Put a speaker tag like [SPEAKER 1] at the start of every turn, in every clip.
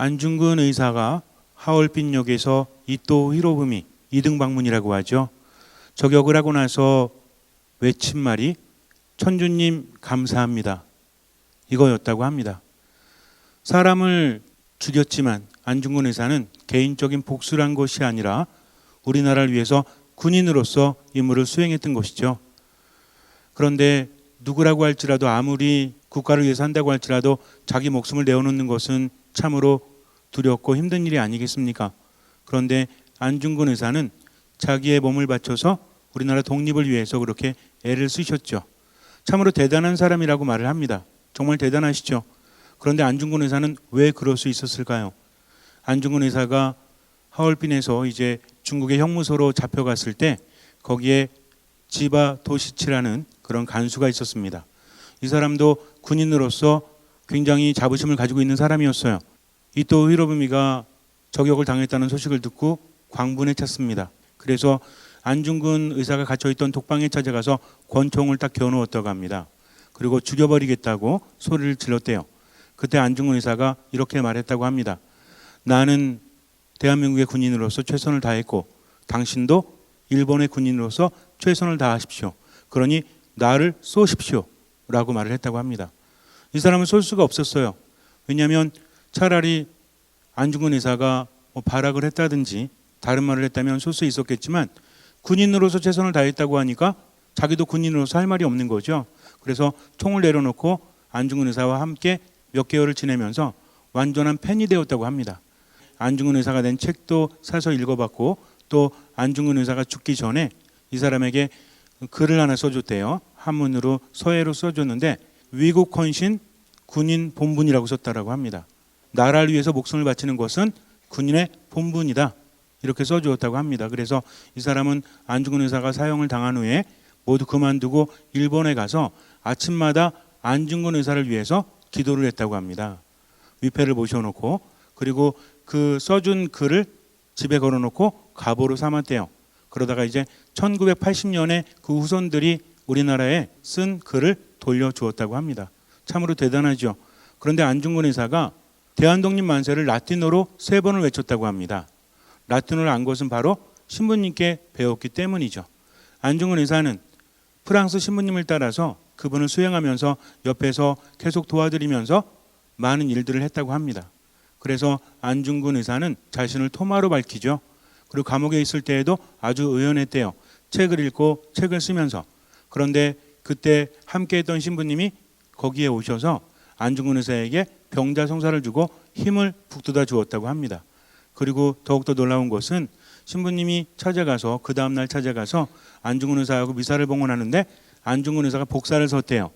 [SPEAKER 1] 안중근 의사가 하얼빈역에서 이또 히로부미 이등 방문이라고 하죠. 저격을 하고 나서 외친 말이 천주님 감사합니다. 이거였다고 합니다. 사람을 죽였지만 안중근 의사는 개인적인 복수를 한 것이 아니라 우리나라를 위해서 군인으로서 임무를 수행했던 것이죠. 그런데 누구라고 할지라도 아무리 국가를 위해서 한다고 할지라도 자기 목숨을 내어놓는 것은 참으로 두렵고 힘든 일이 아니겠습니까? 그런데 안중근 의사는 자기의 몸을 바쳐서 우리나라 독립을 위해서 그렇게 애를 쓰셨죠. 참으로 대단한 사람이라고 말을 합니다. 정말 대단하시죠. 그런데 안중근 의사는 왜 그럴 수 있었을까요? 안중근 의사가 하얼빈에서 이제 중국의 형무소로 잡혀갔을 때 거기에 지바 도시치라는 그런 간수가 있었습니다. 이 사람도 군인으로서 굉장히 자부심을 가지고 있는 사람이었어요. 이또 히로부미가 저격을 당했다는 소식을 듣고 광분에 찼습니다. 그래서 안중근 의사가 갇혀 있던 독방에 찾아가서 권총을 딱 겨누었다고 합니다. 그리고 죽여버리겠다고 소리를 질렀대요. 그때 안중근 의사가 이렇게 말했다고 합니다. 나는 대한민국의 군인으로서 최선을 다했고 당신도 일본의 군인으로서 최선을 다하십시오. 그러니 나를 쏘십시오. 라고 말을 했다고 합니다. 이 사람은 쏠 수가 없었어요. 왜냐하면 차라리 안중근 의사가 뭐 발악을 했다든지 다른 말을 했다면 쏠수 있었겠지만 군인으로서 최선을 다했다고 하니까 자기도 군인으로서 할 말이 없는 거죠. 그래서 총을 내려놓고 안중근 의사와 함께 몇 개월을 지내면서 완전한 팬이 되었다고 합니다. 안중근 의사가 낸 책도 사서 읽어봤고 또 안중근 의사가 죽기 전에 이 사람에게 글을 하나 써줬대요. 한문으로 서예로 써줬는데 위국 헌신 군인 본분이라고 썼다라고 합니다. 나라를 위해서 목숨을 바치는 것은 군인의 본분이다. 이렇게 써주었다고 합니다. 그래서 이 사람은 안중근 의사가 사형을 당한 후에 모두 그만두고 일본에 가서 아침마다 안중근 의사를 위해서 기도를 했다고 합니다. 위패를 모셔놓고 그리고 그 써준 글을 집에 걸어놓고 가보로 삼았대요. 그러다가 이제 1980년에 그 후손들이 우리나라에 쓴 글을 돌려주었다고 합니다. 참으로 대단하죠. 그런데 안중근 의사가 대한독립 만세를 라틴어로 세 번을 외쳤다고 합니다. 라틴어를 안 것은 바로 신부님께 배웠기 때문이죠. 안중근 의사는 프랑스 신부님을 따라서 그분을 수행하면서 옆에서 계속 도와드리면서 많은 일들을 했다고 합니다. 그래서 안중근 의사는 자신을 토마로 밝히죠. 그리고 감옥에 있을 때에도 아주 의연했대요. 책을 읽고 책을 쓰면서. 그런데 그때 함께 했던 신부님이 거기에 오셔서 안중근 의사에게 병자 성사를 주고 힘을 북돋아 주었다고 합니다. 그리고 더욱더 놀라운 것은 신부님이 찾아가서 그 다음 날 찾아가서 안중근 의사하고 미사를 봉헌하는데 안중근 의사가 복사를 섰대요.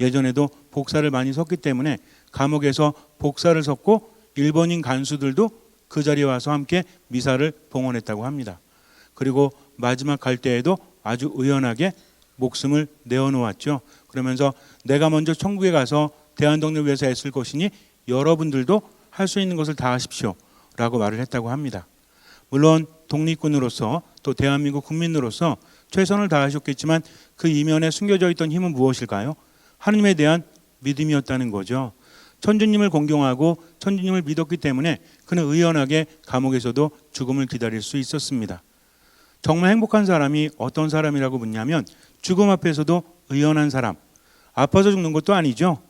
[SPEAKER 1] 예전에도 복사를 많이 섰기 때문에 감옥에서 복사를 섰고 일본인 간수들도 그 자리에 와서 함께 미사를 봉헌했다고 합니다. 그리고 마지막 갈 때에도 아주 의연하게 목숨을 내어놓았죠. 그러면서 내가 먼저 천국에 가서 대한독립을 위해서 애쓸 것이니 여러분들도 할 수 있는 것을 다 하십시오. 라고 말을 했다고 합니다. 물론 독립군으로서 또 대한민국 국민으로서 최선을 다하셨겠지만 그 이면에 숨겨져 있던 힘은 무엇일까요? 하느님에 대한 믿음이었다는 거죠. 천주님을 공경하고 천주님을 믿었기 때문에 그는 의연하게 감옥에서도 죽음을 기다릴 수 있었습니다. 정말 행복한 사람이 어떤 사람이라고 묻냐면 죽음 앞에서도 의연한 사람. 아파서 죽는 것도 아니죠.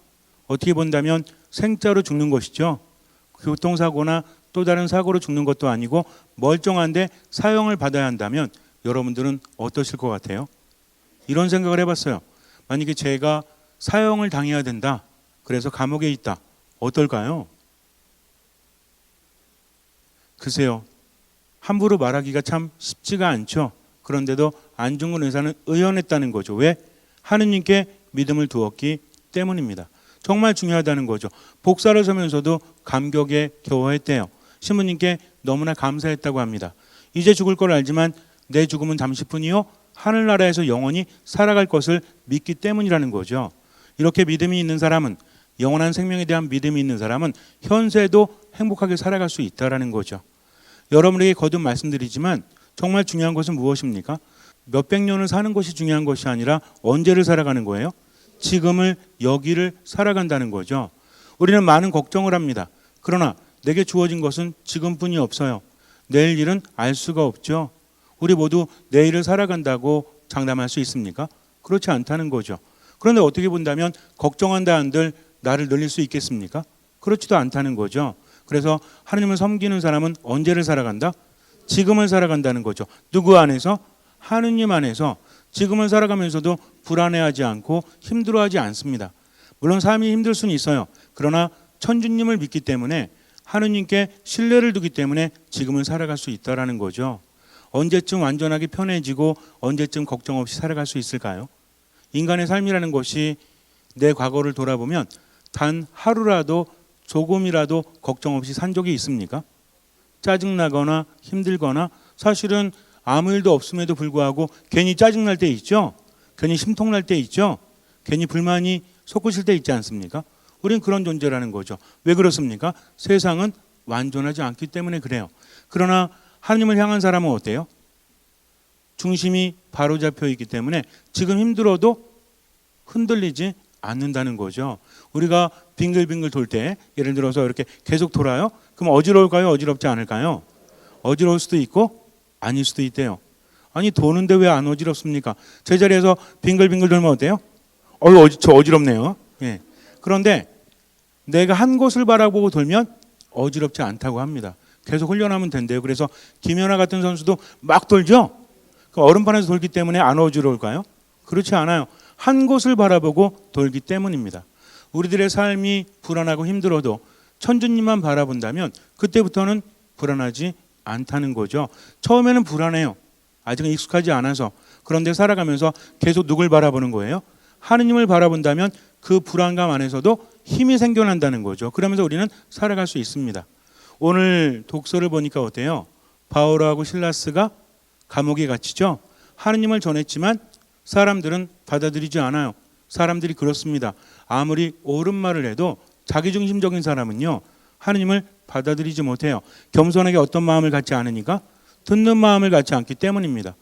[SPEAKER 1] 어떻게 본다면 생자로 죽는 것이죠. 교통사고나 또 다른 사고로 죽는 것도 아니고 멀쩡한데 사형을 받아야 한다면 여러분들은 어떠실 것 같아요? 이런 생각을 해봤어요. 만약에 제가 사형을 당해야 된다. 그래서 감옥에 있다. 어떨까요? 글쎄요. 함부로 말하기가 참 쉽지가 않죠. 그런데도 안중근 의사는 의연했다는 거죠. 왜? 하느님께 믿음을 두었기 때문입니다. 정말 중요하다는 거죠. 복사를 서면서도 감격에 겨워했대요. 신부님께 너무나 감사했다고 합니다. 이제 죽을 걸 알지만 내 죽음은 잠시뿐이요 하늘나라에서 영원히 살아갈 것을 믿기 때문이라는 거죠. 이렇게 믿음이 있는 사람은 영원한 생명에 대한 믿음이 있는 사람은 현세도 행복하게 살아갈 수 있다라는 거죠. 여러분에게 거듭 말씀드리지만 정말 중요한 것은 무엇입니까? 몇백 년을 사는 것이 중요한 것이 아니라 언제를 살아가는 거예요? 지금을 여기를 살아간다는 거죠. 우리는 많은 걱정을 합니다. 그러나 내게 주어진 것은 지금뿐이 없어요. 내일 일은 알 수가 없죠. 우리 모두 내일을 살아간다고 장담할 수 있습니까? 그렇지 않다는 거죠. 그런데 어떻게 본다면 걱정한다 한들 나를 늘릴 수 있겠습니까? 그렇지도 않다는 거죠. 그래서 하나님을 섬기는 사람은 언제를 살아간다? 지금을 살아간다는 거죠. 누구 안에서? 하느님 안에서 지금을 살아가면서도 불안해하지 않고 힘들어하지 않습니다. 물론 삶이 힘들 수는 있어요. 그러나 천주님을 믿기 때문에 하느님께 신뢰를 두기 때문에 지금을 살아갈 수 있다라는 거죠. 언제쯤 완전하게 편해지고 언제쯤 걱정 없이 살아갈 수 있을까요? 인간의 삶이라는 것이 내 과거를 돌아보면 단 하루라도 조금이라도 걱정 없이 산 적이 있습니까? 짜증나거나 힘들거나 사실은 아무 일도 없음에도 불구하고 괜히 짜증날 때 있죠. 괜히 심통날 때 있죠. 괜히 불만이 솟구칠 때 있지 않습니까? 우린 그런 존재라는 거죠. 왜 그렇습니까? 세상은 완전하지 않기 때문에 그래요. 그러나 하나님을 향한 사람은 어때요? 중심이 바로 잡혀 있기 때문에 지금 힘들어도 흔들리지 않는다는 거죠. 우리가 빙글빙글 돌 때 예를 들어서 이렇게 계속 돌아요. 그럼 어지러울까요? 어지럽지 않을까요? 어지러울 수도 있고 아닐 수도 있대요. 아니 도는데 왜 안 어지럽습니까? 제자리에서 빙글빙글 돌면 어때요? 어이 어지, 저 어지럽네요. 예. 그런데 내가 한 곳을 바라보고 돌면 어지럽지 않다고 합니다. 계속 훈련하면 된대요. 그래서 김연아 같은 선수도 막 돌죠. 그 얼음판에서 돌기 때문에 안 어지러울까요? 그렇지 않아요. 한 곳을 바라보고 돌기 때문입니다. 우리들의 삶이 불안하고 힘들어도 천주님만 바라본다면 그때부터는 불안하지 않다는 거죠. 처음에는 불안해요. 아직은 익숙하지 않아서 그런데 살아가면서 계속 누굴 바라보는 거예요? 하느님을 바라본다면 그 불안감 안에서도 힘이 생겨난다는 거죠. 그러면서 우리는 살아갈 수 있습니다. 오늘 독서를 보니까 어때요? 바오로하고 실라스가 감옥에 갇히죠. 하느님을 전했지만 사람들은 받아들이지 않아요. 사람들이 그렇습니다. 아무리 옳은 말을 해도 자기중심적인 사람은요. 하느님을 받아들이지 못해요. 겸손하게 어떤 마음을 갖지 않으니까 듣는 마음을 갖지 않기 때문입니다.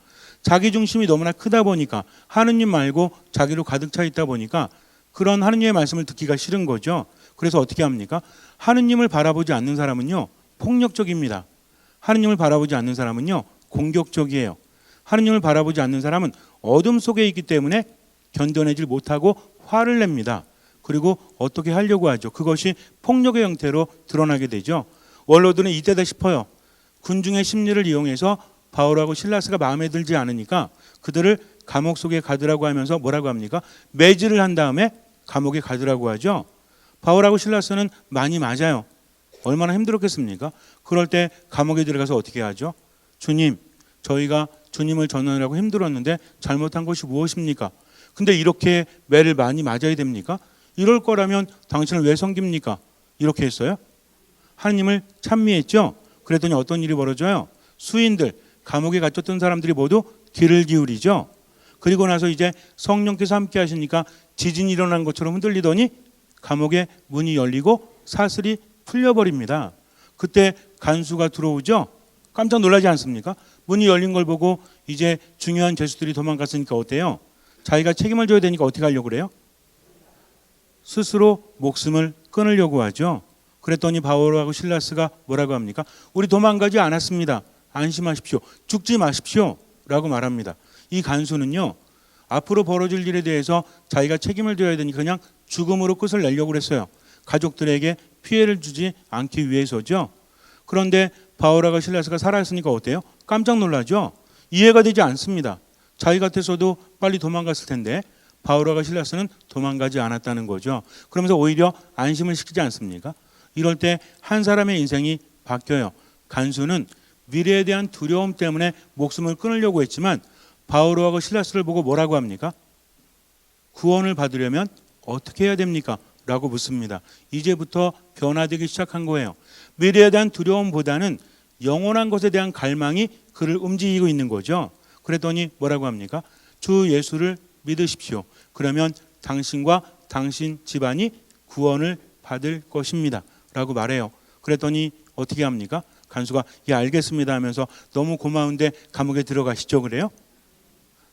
[SPEAKER 1] 자기 중심이 너무나 크다 보니까 하느님 말고 자기로 가득 차 있다 보니까 그런 하느님의 말씀을 듣기가 싫은 거죠. 그래서 어떻게 합니까? 하느님을 바라보지 않는 사람은요. 폭력적입니다. 하느님을 바라보지 않는 사람은요. 공격적이에요. 하느님을 바라보지 않는 사람은 어둠 속에 있기 때문에 견뎌내질 못하고 화를 냅니다. 그리고 어떻게 하려고 하죠. 그것이 폭력의 형태로 드러나게 되죠. 원로들은 이때다 싶어요. 군중의 심리를 이용해서 바울하고 실라스가 마음에 들지 않으니까 그들을 감옥 속에 가두라고 하면서 뭐라고 합니까? 매질을 한 다음에 감옥에 가두라고 하죠. 바울하고 실라스는 많이 맞아요. 얼마나 힘들었겠습니까? 그럴 때 감옥에 들어가서 어떻게 하죠? 주님, 저희가 주님을 전하느라고 힘들었는데 잘못한 것이 무엇입니까? 근데 이렇게 매를 많이 맞아야 됩니까? 이럴 거라면 당신을 왜 섬깁니까? 이렇게 했어요? 하나님을 찬미했죠? 그랬더니 어떤 일이 벌어져요? 수인들, 감옥에 갇혔던 사람들이 모두 귀를 기울이죠? 그리고 나서 이제 성령께서 함께 하시니까 지진이 일어난 것처럼 흔들리더니 감옥의 문이 열리고 사슬이 풀려버립니다. 그때 간수가 들어오죠? 깜짝 놀라지 않습니까? 문이 열린 걸 보고 이제 중요한 죄수들이 도망갔으니까 어때요? 자기가 책임을 져야 되니까 어떻게 하려고 그래요? 스스로 목숨을 끊으려고 하죠. 그랬더니 바울하고 실라스가 뭐라고 합니까? 우리 도망가지 않았습니다. 안심하십시오. 죽지 마십시오. 라고 말합니다. 이 간수는요. 앞으로 벌어질 일에 대해서 자기가 책임을 져야 되니 그냥 죽음으로 끝을 내려고 그랬어요. 가족들에게 피해를 주지 않기 위해서죠. 그런데 바울하고 실라스가 살아있으니까 어때요? 깜짝 놀라죠. 이해가 되지 않습니다. 자기 같아서도 빨리 도망갔을 텐데 바울하고 실라스는 도망가지 않았다는 거죠. 그러면서 오히려 안심을 시키지 않습니까? 이럴 때 한 사람의 인생이 바뀌어요. 간수는 미래에 대한 두려움 때문에 목숨을 끊으려고 했지만 바울하고 실라스를 보고 뭐라고 합니까? 구원을 받으려면 어떻게 해야 됩니까? 라고 묻습니다. 이제부터 변화되기 시작한 거예요. 미래에 대한 두려움보다는 영원한 것에 대한 갈망이 그를 움직이고 있는 거죠. 그랬더니 뭐라고 합니까? 주 예수를 믿으십시오. 그러면 당신과 당신 집안이 구원을 받을 것입니다. 라고 말해요. 그랬더니 어떻게 합니까? 간수가 예 알겠습니다 하면서 너무 고마운데 감옥에 들어가시죠 그래요?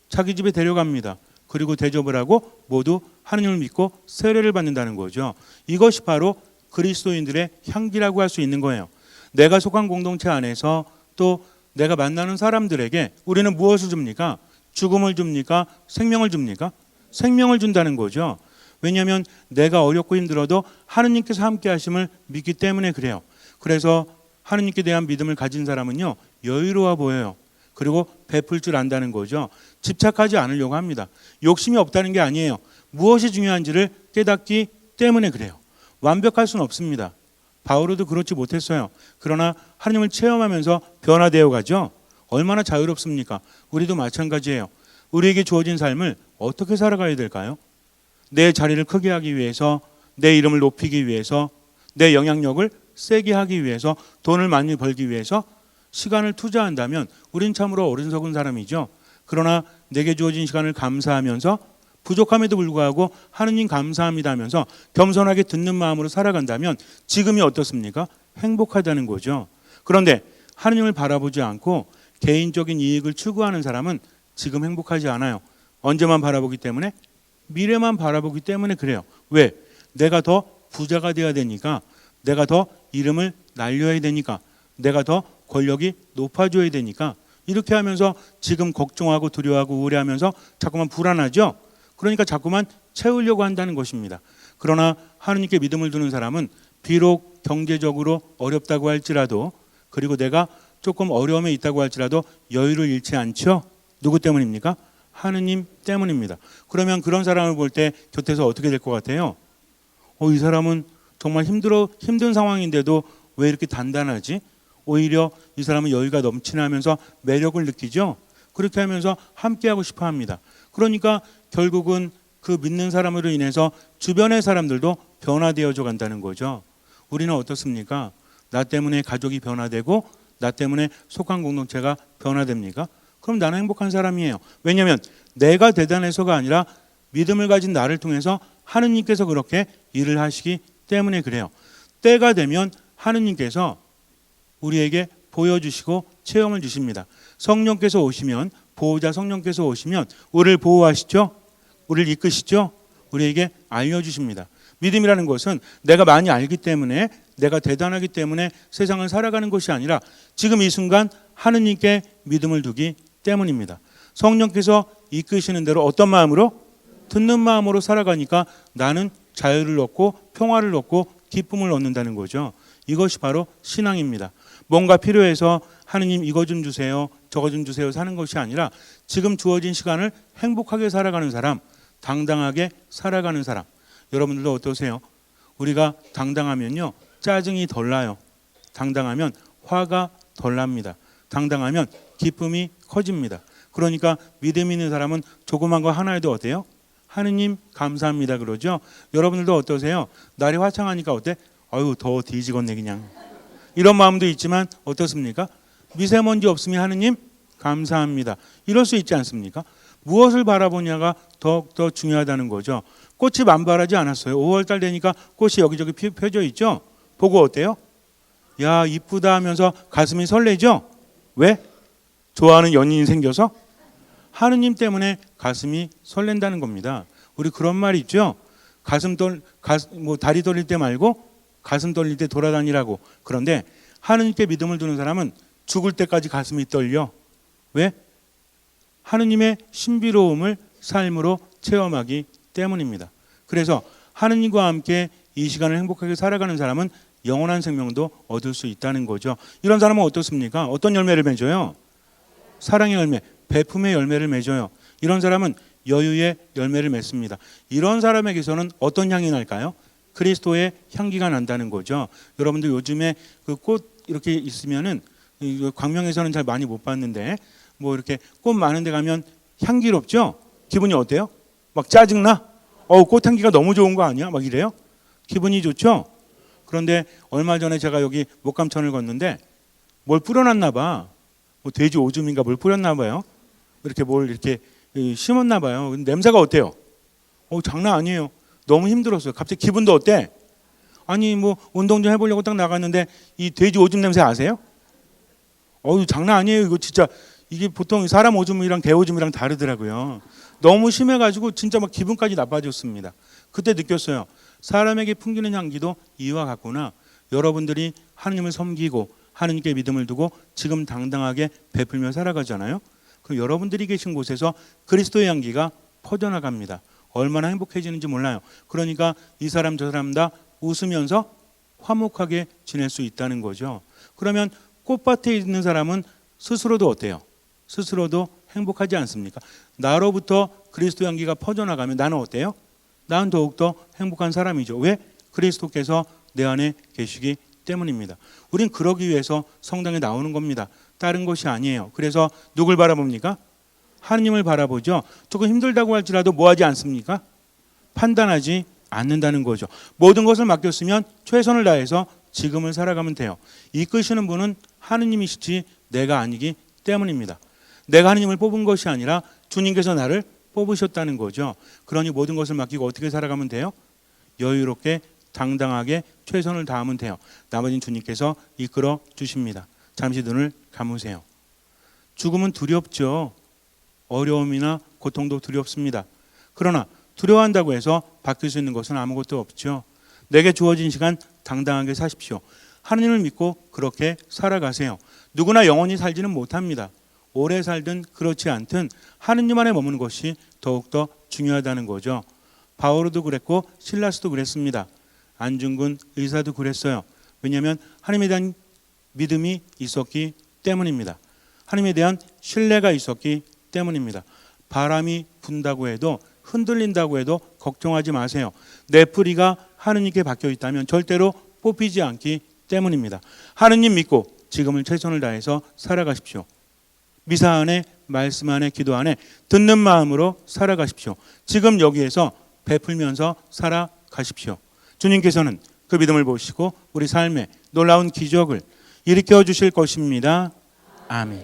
[SPEAKER 1] 자기 집에 데려갑니다. 그리고 대접을 하고 모두 하느님을 믿고 세례를 받는다는 거죠. 이것이 바로 그리스도인들의 향기라고 할 수 있는 거예요. 내가 속한 공동체 안에서 또 내가 만나는 사람들에게 우리는 무엇을 줍니까? 죽음을 줍니까? 생명을 줍니까? 생명을 준다는 거죠. 왜냐하면 내가 어렵고 힘들어도 하느님께서 함께 하심을 믿기 때문에 그래요. 그래서 하느님께 대한 믿음을 가진 사람은요 여유로워 보여요. 그리고 베풀 줄 안다는 거죠. 집착하지 않으려고 합니다. 욕심이 없다는 게 아니에요. 무엇이 중요한지를 깨닫기 때문에 그래요. 완벽할 수는 없습니다. 바울도 그렇지 못했어요. 그러나 하나님을 체험하면서 변화되어 가죠. 얼마나 자유롭습니까? 우리도 마찬가지예요. 우리에게 주어진 삶을 어떻게 살아가야 될까요? 내 자리를 크게 하기 위해서, 내 이름을 높이기 위해서, 내 영향력을 세게 하기 위해서, 돈을 많이 벌기 위해서 시간을 투자한다면 우린 참으로 어른석은 사람이죠. 그러나 내게 주어진 시간을 감사하면서 부족함에도 불구하고 하느님 감사합니다 하면서 겸손하게 듣는 마음으로 살아간다면 지금이 어떻습니까? 행복하다는 거죠. 그런데 하느님을 바라보지 않고 개인적인 이익을 추구하는 사람은 지금 행복하지 않아요. 언제만 바라보기 때문에 미래만 바라보기 때문에 그래요. 왜? 내가 더 부자가 돼야 되니까, 내가 더 이름을 날려야 되니까, 내가 더 권력이 높아져야 되니까 이렇게 하면서 지금 걱정하고 두려워하고 우울해하면서 자꾸만 불안하죠. 그러니까 자꾸만 채우려고 한다는 것입니다. 그러나 하느님께 믿음을 두는 사람은 비록 경제적으로 어렵다고 할지라도 그리고 내가 조금 어려움에 있다고 할지라도 여유를 잃지 않죠. 누구 때문입니까? 하느님 때문입니다. 그러면 그런 사람을 볼 때 곁에서 어떻게 될 것 같아요? 어, 이 사람은 정말 힘들어 힘든 상황인데도 왜 이렇게 단단하지? 오히려 이 사람은 여유가 넘치나면서 매력을 느끼죠. 그렇게 하면서 함께하고 싶어 합니다. 그러니까 결국은 그 믿는 사람으로 인해서 주변의 사람들도 변화되어져 간다는 거죠. 우리는 어떻습니까? 나 때문에 가족이 변화되고 나 때문에 속한 공동체가 변화됩니까? 그럼 나는 행복한 사람이에요. 왜냐하면 내가 대단해서가 아니라 믿음을 가진 나를 통해서 하느님께서 그렇게 일을 하시기 때문에 그래요. 때가 되면 하느님께서 우리에게 보여주시고 체험을 주십니다. 성령께서 오시면 보호자 성령께서 오시면 우리를 보호하시죠. 우리를 이끄시죠. 우리에게 알려주십니다. 믿음이라는 것은 내가 많이 알기 때문에 내가 대단하기 때문에 세상을 살아가는 것이 아니라 지금 이 순간 하느님께 믿음을 두기 때문입니다. 성령께서 이끄시는 대로 어떤 마음으로 듣는 마음으로 살아가니까 나는 자유를 얻고 평화를 얻고 기쁨을 얻는다는 거죠. 이것이 바로 신앙입니다. 뭔가 필요해서 하느님 이거 좀 주세요. 저거 좀 주세요. 사는 것이 아니라 지금 주어진 시간을 행복하게 살아가는 사람, 당당하게 살아가는 사람. 여러분들도 어떠세요? 우리가 당당하면요. 짜증이 덜 나요. 당당하면 화가 덜 납니다. 당당하면 기쁨이 커집니다. 그러니까 믿음 있는 사람은 조그만 거 하나에도 어때요? 하느님 감사합니다 그러죠. 여러분들도 어떠세요? 날이 화창하니까 어때? 아유 더 뒤지겠네 그냥. 이런 마음도 있지만 어떻습니까? 미세먼지 없으면 하느님 감사합니다. 이럴 수 있지 않습니까? 무엇을 바라보냐가 더욱더 중요하다는 거죠. 꽃이 만발하지 않았어요. 5월달 되니까 꽃이 여기저기 피- 펴져 있죠. 보고 어때요? 야 이쁘다 하면서 가슴이 설레죠. 왜? 좋아하는 연인이 생겨서 하느님 때문에 가슴이 설렌다는 겁니다. 우리 그런 말 있죠. 가슴 떨, 가슴, 뭐 다리 떨릴 때 말고 가슴 떨릴 때 돌아다니라고. 그런데 하느님께 믿음을 두는 사람은 죽을 때까지 가슴이 떨려. 왜? 하느님의 신비로움을 삶으로 체험하기 때문입니다. 그래서 하느님과 함께 이 시간을 행복하게 살아가는 사람은 영원한 생명도 얻을 수 있다는 거죠. 이런 사람은 어떻습니까? 어떤 열매를 맺어요? 사랑의 열매, 베품의 열매를 맺어요. 이런 사람은 여유의 열매를 맺습니다. 이런 사람에게서는 어떤 향이 날까요? 그리스도의 향기가 난다는 거죠. 여러분들 요즘에 그 꽃 이렇게 있으면은 이 광명에서는 잘 많이 못 봤는데 뭐 이렇게 꽃 많은 데 가면 향기롭죠? 기분이 어때요? 막 짜증나? 어우, 꽃향기가 너무 좋은 거 아니야? 막 이래요? 기분이 좋죠? 그런데 얼마 전에 제가 여기 목감천을 걷는데 뭘 뿌려놨나 봐. 뭐 돼지 오줌인가 뭘 뿌렸나 봐요. 이렇게 뭘 이렇게 이, 심었나 봐요. 냄새가 어때요? 어, 장난 아니에요. 너무 힘들었어요. 갑자기 기분도 어때? 아니 뭐 운동 좀 해보려고 딱 나갔는데 이 돼지 오줌 냄새 아세요? 어우 장난 아니에요. 이거 진짜 이게 보통 사람 오줌이랑 개 오줌이랑 다르더라고요. 너무 심해가지고 진짜 막 기분까지 나빠졌습니다. 그때 느꼈어요. 사람에게 풍기는 향기도 이와 같구나. 여러분들이 하느님을 섬기고 하느님께 믿음을 두고 지금 당당하게 베풀며 살아가잖아요. 그럼 여러분들이 계신 곳에서 그리스도의 향기가 퍼져나갑니다. 얼마나 행복해지는지 몰라요. 그러니까 이 사람 저 사람 다 웃으면서 화목하게 지낼 수 있다는 거죠. 그러면 꽃밭에 있는 사람은 스스로도 어때요? 스스로도 행복하지 않습니까? 나로부터 그리스도 향기가 퍼져나가면 나는 어때요? 나는 더욱더 행복한 사람이죠. 왜? 그리스도께서 내 안에 계시기 때문입니다. 우린 그러기 위해서 성당에 나오는 겁니다. 다른 것이 아니에요. 그래서 누굴 바라봅니까? 하느님을 바라보죠. 조금 힘들다고 할지라도 뭐 하지 않습니까? 판단하지 않는다는 거죠. 모든 것을 맡겼으면 최선을 다해서 지금을 살아가면 돼요. 이끄시는 분은 하느님이시지 내가 아니기 때문입니다. 내가 하느님을 뽑은 것이 아니라 주님께서 나를 뽑으셨다는 거죠. 그러니 모든 것을 맡기고 어떻게 살아가면 돼요? 여유롭게 당당하게 최선을 다하면 돼요. 나머지는 주님께서 이끌어 주십니다. 잠시 눈을 감으세요. 죽음은 두렵죠. 어려움이나 고통도 두렵습니다. 그러나 두려워한다고 해서 바뀔 수 있는 것은 아무것도 없죠. 내게 주어진 시간 당당하게 사십시오. 하느님을 믿고 그렇게 살아가세요. 누구나 영원히 살지는 못합니다. 오래 살든 그렇지 않든 하느님 안에 머무는 것이 더욱더 중요하다는 거죠. 바오로도 그랬고 실라스도 그랬습니다. 안중근 의사도 그랬어요. 왜냐하면 하나님에 대한 믿음이 있었기 때문입니다. 하나님에 대한 신뢰가 있었기 때문입니다. 바람이 분다고 해도 흔들린다고 해도 걱정하지 마세요. 내 뿌리가 하느님께 박혀 있다면 절대로 뽑히지 않기 때문입니다. 하느님 믿고 지금을 최선을 다해서 살아가십시오. 미사 안에 말씀 안에 기도 안에 듣는 마음으로 살아가십시오. 지금 여기에서 베풀면서 살아가십시오. 주님께서는 그 믿음을 보시고 우리 삶에 놀라운 기적을 일으켜 주실 것입니다. 아멘.